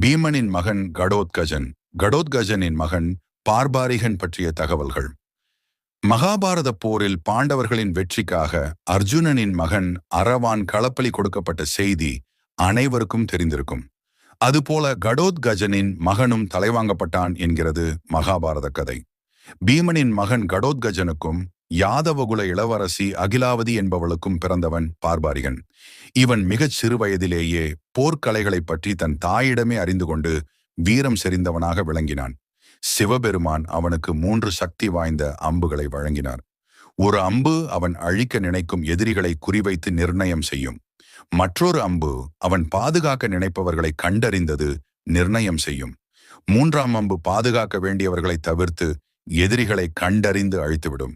பீமனின் மகன் கடோத்கஜன். கடோத்கஜனின் மகன் பார்பாரிகன் பற்றிய தகவல்கள். மகாபாரத போரில் பாண்டவர்களின் வெற்றிக்காக அர்ஜுனனின் மகன் அரவான் களப்பலி கொடுக்கப்பட்ட செய்தி அனைவருக்கும் தெரிந்திருக்கும். அதுபோல கடோத்கஜனின் மகனும் தலைவாங்கப்பட்டான் என்கிறது மகாபாரத கதை. பீமனின் மகன் கடோத்கஜனுக்கும் யாதவகுல இளவரசி அகிலாவதி என்பவளுக்கும் பிறந்தவன் பார்பாரிகன். இவன் மிகச் சிறு வயதிலேயே போர்க்கலைகளைப் பற்றி தன் தாயிடமே அறிந்து கொண்டு வீரம் செறிந்தவனாக விளங்கினான். சிவபெருமான் அவனுக்கு மூன்று சக்தி வாய்ந்த அம்புகளை வழங்கினார். ஒரு அம்பு அவன் அழிக்க நினைக்கும் எதிரிகளை குறிவைத்து நிர்ணயம் செய்யும். மற்றொரு அம்பு அவன் பாதுகாக்க நினைப்பவர்களை கண்டறிந்தது நிர்ணயம் செய்யும். மூன்றாம் அம்பு பாதுகாக்க வேண்டியவர்களை தவிர்த்து எதிரிகளை கண்டறிந்து அழித்துவிடும்.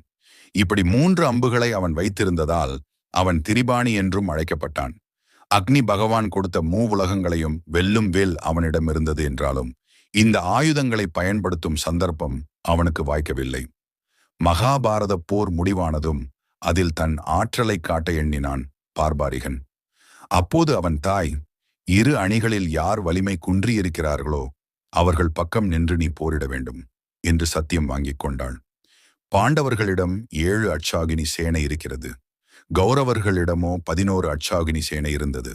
இப்படி மூன்று அம்புகளை அவன் வைத்திருந்ததால் அவன் திரிபாணி என்றும் அழைக்கப்பட்டான். அக்னி பகவான் கொடுத்த மூவுலகங்களையும் வெல்லும் வேல் அவனிடம் இருந்தது என்றாலும் இந்த ஆயுதங்களை பயன்படுத்தும் சந்தர்ப்பம் அவனுக்கு வாய்க்கவில்லை. மகாபாரத போர் முடிவானதும் அதில் தன் ஆற்றலை காட்ட எண்ணினான் பார்பாரிகன். அப்போது அவன் தாய் இரு அணிகளில் யார் வலிமை குன்றியிருக்கிறார்களோ அவர்கள் பக்கம் நின்று நீ போரிட வேண்டும் என்று சத்தியம் வாங்கிக் கொண்டாள். பாண்டவர்களிடம் ஏழு அச்சாகினி சேனை இருக்கிறது. கௌரவர்களிடமோ பதினோரு அச்சாகினி சேனை இருந்தது.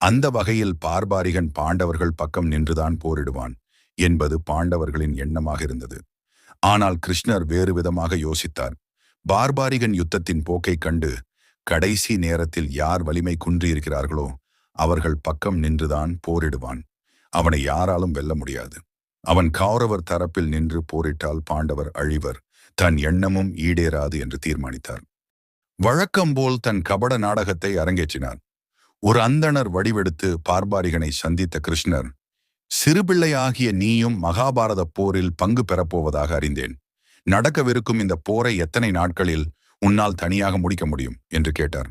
அந்த வகையில் பார்பாரிகன் பாண்டவர்கள் பக்கம் நின்றுதான் போரிடுவான் என்பது பாண்டவர்களின் எண்ணமாக இருந்தது. ஆனால் கிருஷ்ணர் வேறு விதமாக யோசித்தார். பார்பாரிகன் யுத்தத்தின் போக்கைக் கண்டு கடைசி நேரத்தில் யார் வலிமை குன்றியிருக்கிறார்களோ அவர்கள் பக்கம் நின்றுதான் போரிடுவான். அவனை யாராலும் வெல்ல முடியாது. அவன் கௌரவர் தரப்பில் நின்று போரிட்டால் பாண்டவர் அழிவர். தன் எண்ணமும் ஈடேறாது என்று தீர்மானித்தார். வழக்கம்போல் தன் கபட நாடகத்தை அரங்கேற்றினார். ஒரு அந்தணர் வடிவெடுத்து பார்பாரிகனை சந்தித்த கிருஷ்ணர் சிறுபிள்ளையாகிய நீயும் மகாபாரத போரில் பங்கு பெறப்போவதாக அறிந்தேன். நடக்கவிருக்கும் இந்த போரை எத்தனை நாட்களில் உன்னால் தனியாக முடிக்க முடியும்? என்று கேட்டார்.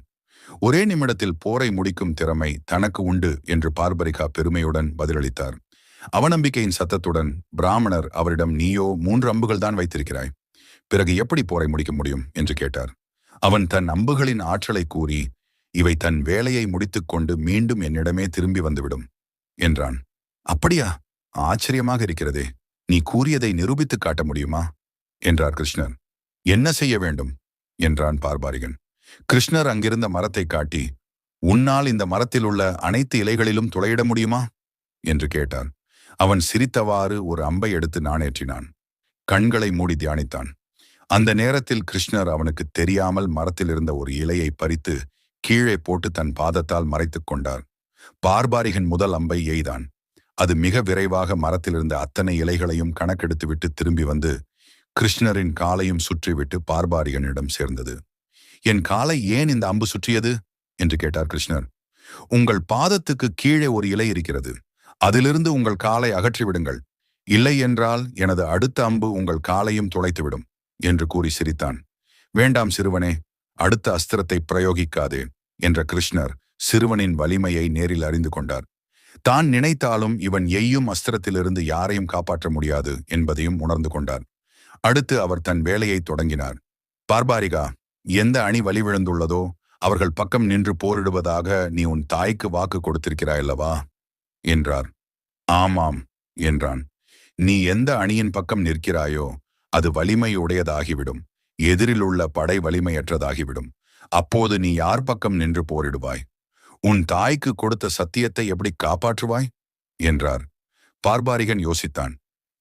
ஒரே நிமிடத்தில் போரை முடிக்கும் திறமை தனக்கு உண்டு என்று பார்பரிகா பெருமையுடன் பதிலளித்தார். அவநம்பிக்கையின் சத்தத்துடன் பிராமணர் அவரிடம் நீயோ மூன்று அம்புகள் தான் வைத்திருக்கிறாய். பிறகு எப்படி போரை முடிக்க முடியும்? என்று கேட்டார். அவன் தன் அம்புகளின் ஆற்றலை கூறி இவை தன் வேலையை முடித்துக்கொண்டு மீண்டும் என்னிடமே திரும்பி வந்துவிடும் என்றான். அப்படியா? ஆச்சரியமாக இருக்கிறதே. நீ கூறியதை நிரூபித்துக் காட்ட முடியுமா? என்றார் கிருஷ்ணர். என்ன செய்ய வேண்டும்? என்றான் பார்பாரிகன். கிருஷ்ணர் அங்கிருந்த மரத்தை காட்டி உன்னால் இந்த மரத்தில் உள்ள அனைத்து இலைகளிலும் துளையிட முடியுமா? என்று கேட்டார். அவன் சிரித்தவாறு ஒரு அம்பை எடுத்து நாணேற்றினான். கண்களை மூடி தியானித்தான். அந்த நேரத்தில் கிருஷ்ணர் அவனுக்கு தெரியாமல் மரத்தில் இருந்த ஒரு இலையை பறித்து கீழே போட்டு தன் பாதத்தால் மறைத்துக் கொண்டார். பார்பாரிகன் முதல் அம்பை எய்தான். அது மிக விரைவாக மரத்தில் இருந்த அத்தனை இலைகளையும் கணக்கெடுத்துவிட்டு திரும்பி வந்து கிருஷ்ணரின் காலையும் சுற்றிவிட்டு பார்பாரிகனிடம் சேர்ந்தது. என் காலை ஏன் இந்த அம்பு சுற்றியது? என்று கேட்டார் கிருஷ்ணர். உங்கள் பாதத்துக்கு கீழே ஒரு இலை இருக்கிறது. அதிலிருந்து உங்கள் காலை அகற்றிவிடுங்கள். இல்லை என்றால் எனது அடுத்த அம்பு உங்கள் காலையும் துளைத்துவிடும். என்று கூறி சிரித்தான். வேண்டாம் சிறுவனே அடுத்த அஸ்திரத்தை பிரயோகிக்காதே என்ற கிருஷ்ணர் சிறுவனின் வலிமையை நேரில் அறிந்து கொண்டார். தான் நினைத்தாலும் இவன் எய்யும் அஸ்திரத்திலிருந்து யாரையும் காப்பாற்ற முடியாது என்பதையும் உணர்ந்து கொண்டார். அடுத்து அவர் தன் வேலையை தொடங்கினார். பார்பாரிகா எந்த அணி வழி விழுந்துள்ளதோ அவர்கள் பக்கம் நின்று போரிடுவதாக நீ உன் தாய்க்கு வாக்கு கொடுத்திருக்கிறாயல்லவா என்றார். ஆமாம் என்றான். நீ எந்த அணியின் பக்கம் நிற்கிறாயோ அது வலிமையுடையதாகிவிடும். எதிரில் உள்ள படை வலிமையற்றதாகிவிடும். அப்போது நீ யார் பக்கம் நின்று போரிடுவாய்? உன் தாய்க்கு கொடுத்த சத்தியத்தை எப்படி காப்பாற்றுவாய்? என்றார். பார்பாரிகன் யோசித்தான்.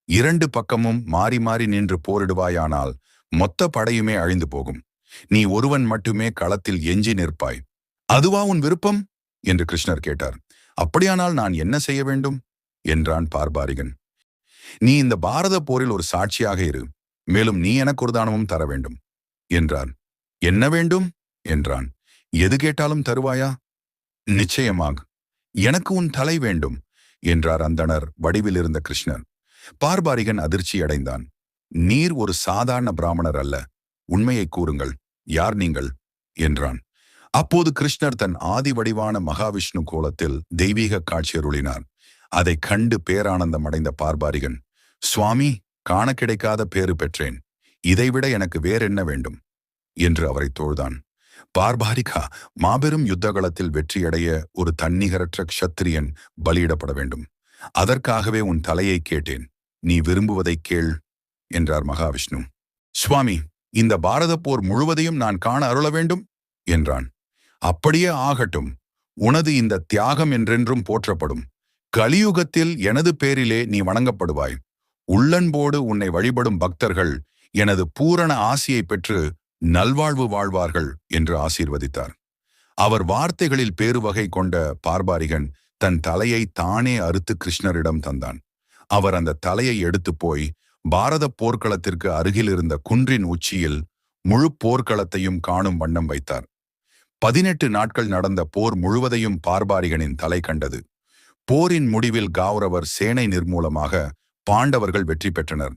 இரண்டு பக்கமும் மாறி மாறி நின்று போரிடுவாயானால் மொத்த படையுமே அழிந்து போகும். நீ ஒருவன் மட்டுமே களத்தில் எஞ்சி நிற்பாய். அதுவா உன் விருப்பம்? என்று கிருஷ்ணர் கேட்டார். அப்படியானால் நான் என்ன செய்ய வேண்டும்? என்றான் பார்பாரிகன். நீ இந்த பாரத போரில் ஒரு சாட்சியாக இரு. மேலும் நீ எனக்கு ஒரு தானமும் தர வேண்டும். என்றான். என்ன வேண்டும்? என்றான். எது கேட்டாலும் தருவாயா? நிச்சயமாக. எனக்கு உன் தலை வேண்டும் என்றார் அந்தணர் வடிவில் இருந்த கிருஷ்ணர். பார்பாரிகன் அதிர்ச்சி அடைந்தான். நீர் ஒரு சாதாரண பிராமணர் அல்ல. உண்மையை கூறுங்கள். யார் நீங்கள்? என்றான். அப்போது கிருஷ்ணர் தன் ஆதி வடிவான மகாவிஷ்ணு கோலத்தில் தெய்வீக காட்சியருளினார். அதைக் கண்டு பேரானந்தம் அடைந்த பார்பாரிகன் சுவாமி காண கிடைக்காத பேறு பெற்றேன். இதைவிட எனக்கு வேறென்ன வேண்டும்? என்று அவரை தோழ்தான். பார்பாரிகா மாபெரும் யுத்தகலத்தில் வெற்றியடைய ஒரு தன்னிகரற்ற க்ஷத்திரியன் பலியிடப்பட வேண்டும். அதற்காகவே உன் தலையை கேட்டேன். நீ விரும்புவதைக் கேள் என்றார் மகாவிஷ்ணு. சுவாமி இந்த பாரத போர் முழுவதையும் நான் காண அருள வேண்டும்? என்றான். அப்படியே ஆகட்டும். உனது இந்த தியாகம் என்றென்றும் போற்றப்படும். கலியுகத்தில் எனது பேரிலே நீ வணங்கப்படுவாய். உள்ளன்போடு உன்னை வழிபடும் பக்தர்கள் எனது பூரண ஆசியை பெற்று நல்வாழ்வு வாழ்வார்கள் என்று ஆசீர்வதித்தார். அவர் வார்த்தைகளில் பேருவகை கொண்ட பார்பாரிகன் தன் தலையை தானே அறுத்து கிருஷ்ணரிடம் தந்தான். அவர் அந்த தலையை எடுத்து போய் பாரத போர்க்களத்திற்கு அருகில் இருந்த குன்றின் உச்சியில் முழு போர்க்களத்தையும் காணும் வண்ணம் வைத்தார். பதினெட்டு நாட்கள் நடந்த போர் முழுவதையும் பார்பாரிகனின் தலை கண்டது. போரின் முடிவில் கௌரவர் சேனை நிர்மூலமாக பாண்டவர்கள் வெற்றி பெற்றனர்.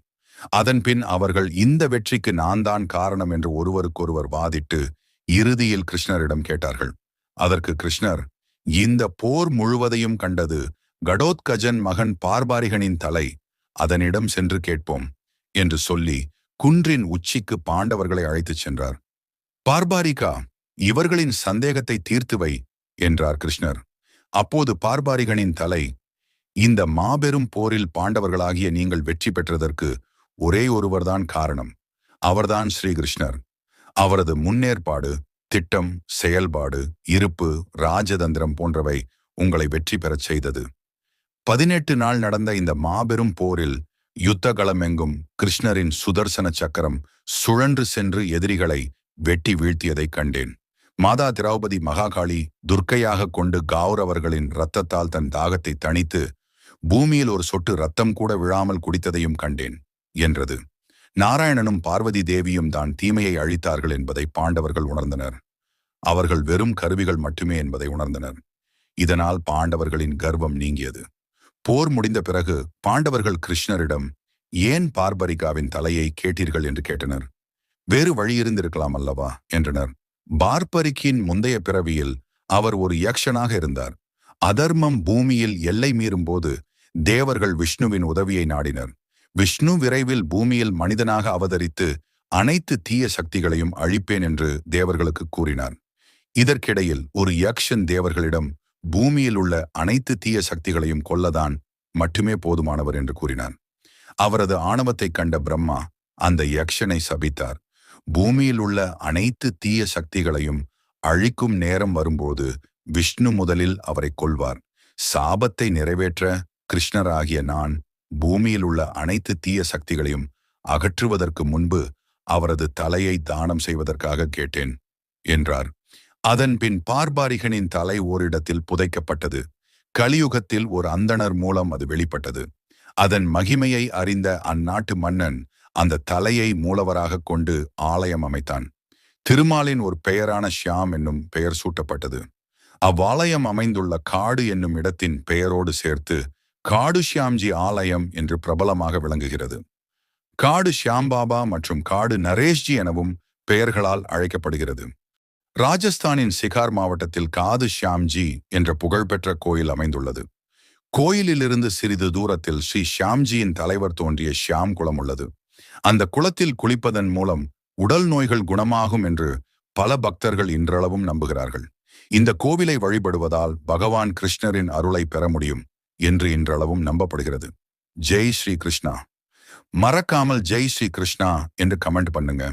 அதன்பின் அவர்கள் இந்த வெற்றிக்கு நான் தான் காரணம் என்று ஒருவருக்கொருவர் வாதிட்டு இறுதியில் கிருஷ்ணரிடம் கேட்டார்கள். அதற்கு கிருஷ்ணர் இந்த போர் முழுவதையும் கண்டது கடோத்கஜன் மகன் பார்பாரிகனின் தலை அதனிடம் சென்று கேட்போம் என்று சொல்லி குன்றின் உச்சிக்கு பாண்டவர்களை அழைத்துச் சென்றார். பார்பாரிகா இவர்களின் சந்தேகத்தை தீர்த்துவை என்றார் கிருஷ்ணர். அப்போது பார்பாரிகனின் தலை இந்த மாபெரும் போரில் பாண்டவர்களாகிய நீங்கள் வெற்றி பெற்றதற்கு ஒரே ஒருவர்தான் காரணம். அவர்தான் ஸ்ரீகிருஷ்ணர். அவரது முன்னேற்பாடு திட்டம் செயல்பாடு இருப்பு ராஜதந்திரம் போன்றவை உங்களை வெற்றி பெறச் செய்தது. பதினெட்டு நாள் நடந்த இந்த மாபெரும் போரில் யுத்தகளமெங்கும் கிருஷ்ணரின் சுதர்சன சக்கரம் சுழன்று சென்று எதிரிகளை வெட்டி வீழ்த்தியதைக் கண்டேன். மாதா திரௌபதி மகாகாளி துர்க்கையாக கொண்டு கௌரவர்களின் இரத்தத்தால் தன் தாகத்தை தணித்து பூமியில் ஒரு சொட்டு ரத்தம் கூட விழாமல் குடித்ததையும் கண்டேன் என்றது. நாராயணனும் பார்வதி தேவியும் தான் தீமையை அழித்தார்கள் என்பதை பாண்டவர்கள் உணர்ந்தனர். அவர்கள் வெறும் கருவிகள் மட்டுமே என்பதை உணர்ந்தனர். இதனால் பாண்டவர்களின் கர்வம் நீங்கியது. போர் முடிந்த பிறகு பாண்டவர்கள் கிருஷ்ணரிடம் ஏன் பார்பரிகாவின் தலையை கேட்டீர்கள்? என்று கேட்டனர். வேறு வழியிருந்திருக்கலாம் அல்லவா? என்றனர். பார்பரிக்கின் முந்தைய பிறவியில் அவர் ஒரு யக்ஷனாக இருந்தார். அதர்மம் பூமியில் எல்லை மீறும்போது தேவர்கள் விஷ்ணுவின் உதவியை நாடினர். விஷ்ணு விரைவில் பூமியில் மனிதனாக அவதரித்து அனைத்து தீய சக்திகளையும் அழிப்பேன் என்று தேவர்களுக்கு கூறினார். இதற்கிடையில் ஒரு யக்ஷன் தேவர்களிடம் பூமியில் உள்ள அனைத்து தீய சக்திகளையும் கொல்லதான் மட்டுமே போதுமானவர் என்று கூறினார். அவரது ஆணவத்தைக் கண்ட பிரம்மா அந்த யக்ஷனை சபித்தார். பூமியில் உள்ள அனைத்து தீய சக்திகளையும் அழிக்கும் நேரம் வரும்போது விஷ்ணு முதலில் அவரை கொள்வார் சாபத்தை நிறைவேற்ற கிருஷ்ணராகிய நான் பூமியில் உள்ள அனைத்து தீய சக்திகளையும் அகற்றுவதற்கு முன்பு அவரது தலையை தானம் செய்வதற்காக கேட்டேன் என்றார். அதன் பின் பார்பாரிகனின் தலை ஓரிடத்தில் புதைக்கப்பட்டது. கலியுகத்தில் ஒரு அந்தணர் மூலம் அது வெளிப்பட்டது. அதன் மகிமையை அறிந்த அந்நாட்டு மன்னன் அந்த தலையை மூலவராக கொண்டு ஆலயம் அமைத்தான். திருமாலின் ஒரு பெயரான ஷியாம் என்னும் பெயர் சூட்டப்பட்டது. அவ்வாலயம் அமைந்துள்ள காடு என்னும் இடத்தின் பெயரோடு சேர்த்து காடு ஷியாம்ஜி ஆலயம் என்று பிரபலமாக விளங்குகிறது. காடு ஷியாம்பாபா மற்றும் காடு நரேஷ்ஜி எனவும் பெயர்களால் அழைக்கப்படுகிறது. ராஜஸ்தானின் சிகார் மாவட்டத்தில் காது ஷியாம்ஜி என்ற புகழ்பெற்ற கோயில் அமைந்துள்ளது. கோயிலிலிருந்து சிறிது தூரத்தில் ஸ்ரீ ஷியாம்ஜியின் தலைவர் தோன்றிய ஷியாம் குளம் உள்ளது. அந்த குளத்தில் குளிப்பதன் மூலம் உடல் நோய்கள் குணமாகும் என்று பல பக்தர்கள் இன்றளவும் நம்புகிறார்கள். இந்த கோவிலை வழிபடுவதால் பகவான் கிருஷ்ணரின் அருளை பெற முடியும் என்று இன்றளவும் நம்பப்படுகிறது. ஜெய் ஸ்ரீ கிருஷ்ணா. மறக்காமல் ஜெய் ஸ்ரீ கிருஷ்ணா என்று கமெண்ட் பண்ணுங்க.